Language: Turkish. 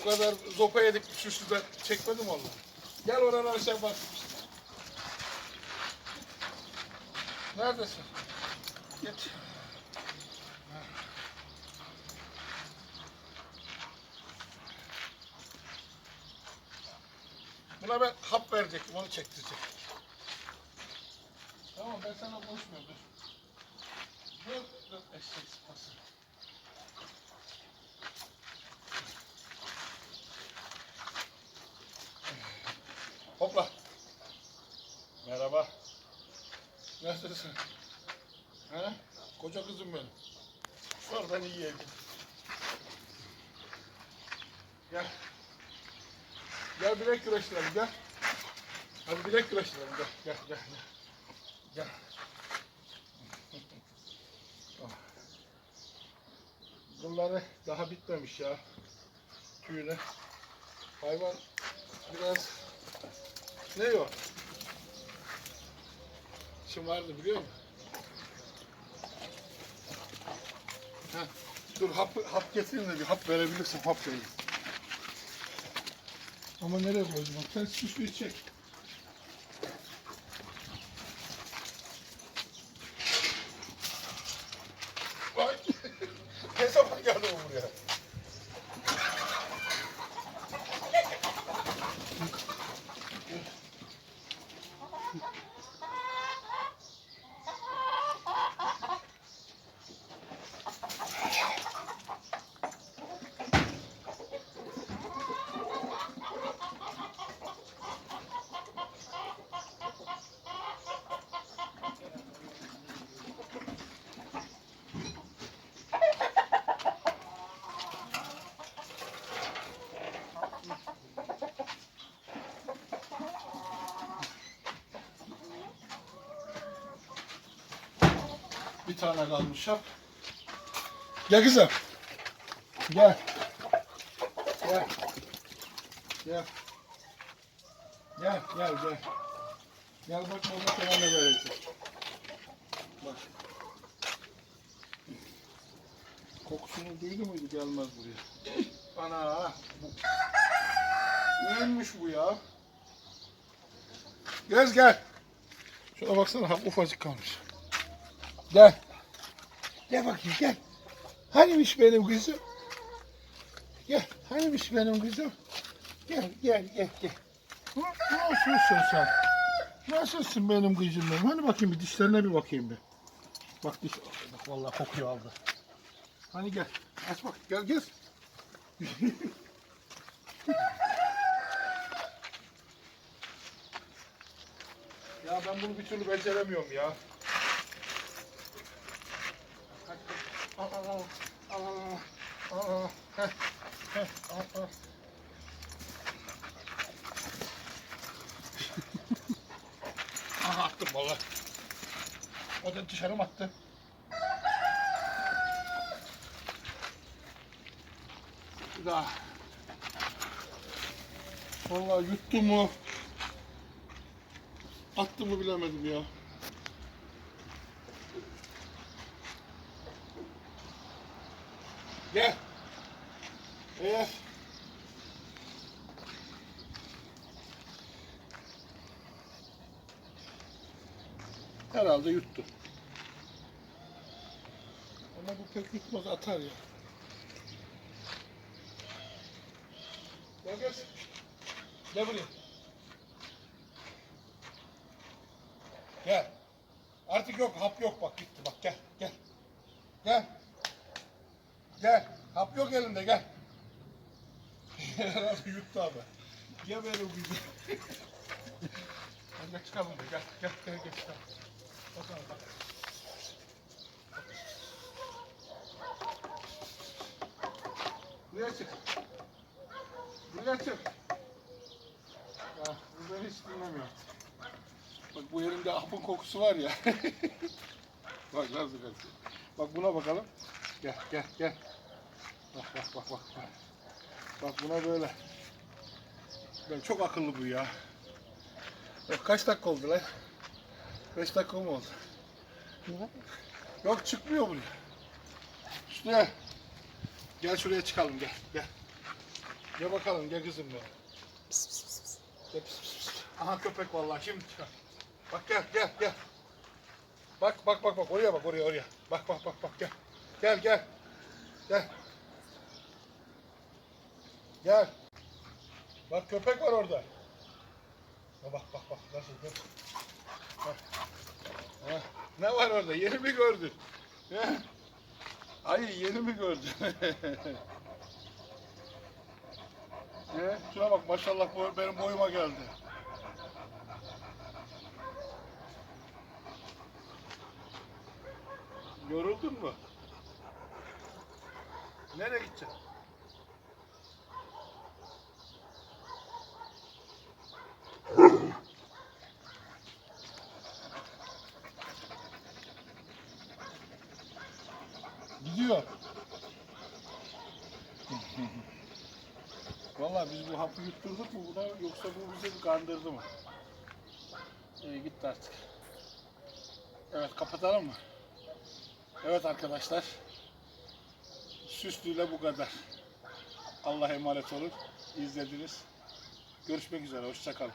Bu kadar zopa yedik şurada çekmedim onu. Gel oradan aşağı bak. Neredesin? Git. Buna ben hap verecektim, onu çektirecek. Tamam ben sana konuşmuyorum. Dur, dur eşek sıpası. Nasılsın? Ha? Koca kızım benim. Oradan iyi evde. Gel. Gel bilek güreşlerim gel. Hadi bilek güreşlerim gel. Gel gel gel. Gel. Bunları daha bitmemiş ya. Tüyüne. Hayvan biraz ne o? Şimdi vardı biliyor musun? Heh. Dur hap, hap getireyim de bir hap verebilirsin hap vereyim. Ama nereye koyacağım? Sen şu suyu çek. Ay! ne zaman geldi bu buraya? Bir tane kalmış hap. Gel kızım. Gel. Gel. Gel. Gel, gel, gel. Gel bak baba sana ne verecek. Bak. Kokusunu duydu muydu gelmez buraya. Ana. Bu. Neymiş bu ya? Gel gel. Şuna baksana ufacık kalmış. Gel. Gel bakayım gel. Hanimiş benim kızım? Gel. Hanimiş benim kızım? Gel gel gel gel. Nasılsın sen? Nasılsın benim kızım benim? Hani bakayım bir dişlerine bir bakayım bir. Bak diş. Bak vallahi kokuyor aldı. Hani gel. Aç bak gel gel. ya ben bunu bir türlü beceremiyorum ya. Attım valla. O da dışarı mı attı? Daha. Vallahi yuttu mu? Attı mı bilemedim ya. Gel. Eğer herhalde yuttu. Ama bu pek yutmaz atar ya. Gel gel. Gel buraya. Gel. Artık yok hap yok bak gitti bak gel gel. Gel. Gel. Hap yok elinde gel. Herhalde yuttu abi. Gel benim güzel. Gel çıkalım gel. Gel gel gel çıkalım. Buraya çık. Buraya çık. Ya, bu beni hiç dinlemiyor. Bak bu elimde hapın kokusu var ya. bak nasıl kokuyor. Bak buna bakalım. Gel gel gel. Bak bak bak. Bak, bak buna böyle. Ben çok akıllı bu ya. Bak kaç dakika oldu lan? 5 dakika mı oldu? Yok çıkmıyor buraya. Şuraya. Gel şuraya çıkalım gel. Gel. Gel bakalım gel kızım benim. Gel pis pis pis. Aha köpek vallahi şimdi çıkar. Bak gel gel gel. Bak bak bak bak oraya bak oraya oraya. Bak bak bak bak gel. Gel gel. Gel. Gel. Bak köpek var orada. Bak bak bak nasıl. Bak. Ne var orada? Yeni mi gördün? Ha? Ay yeni mi gördün? Ne? Şuna bak maşallah bu benim boyuma geldi. Yoruldun mu? Nereye gideceksin? Gidiyor. Vallahi biz bu hapı yutturduk mu buna yoksa bu bizi kandırdı mı? İyi gitti artık. Evet kapatalım mı? Evet arkadaşlar. Süslüyle bu kadar. Allah'a emanet olun. İzlediniz. Görüşmek üzere. Hoşçakalın.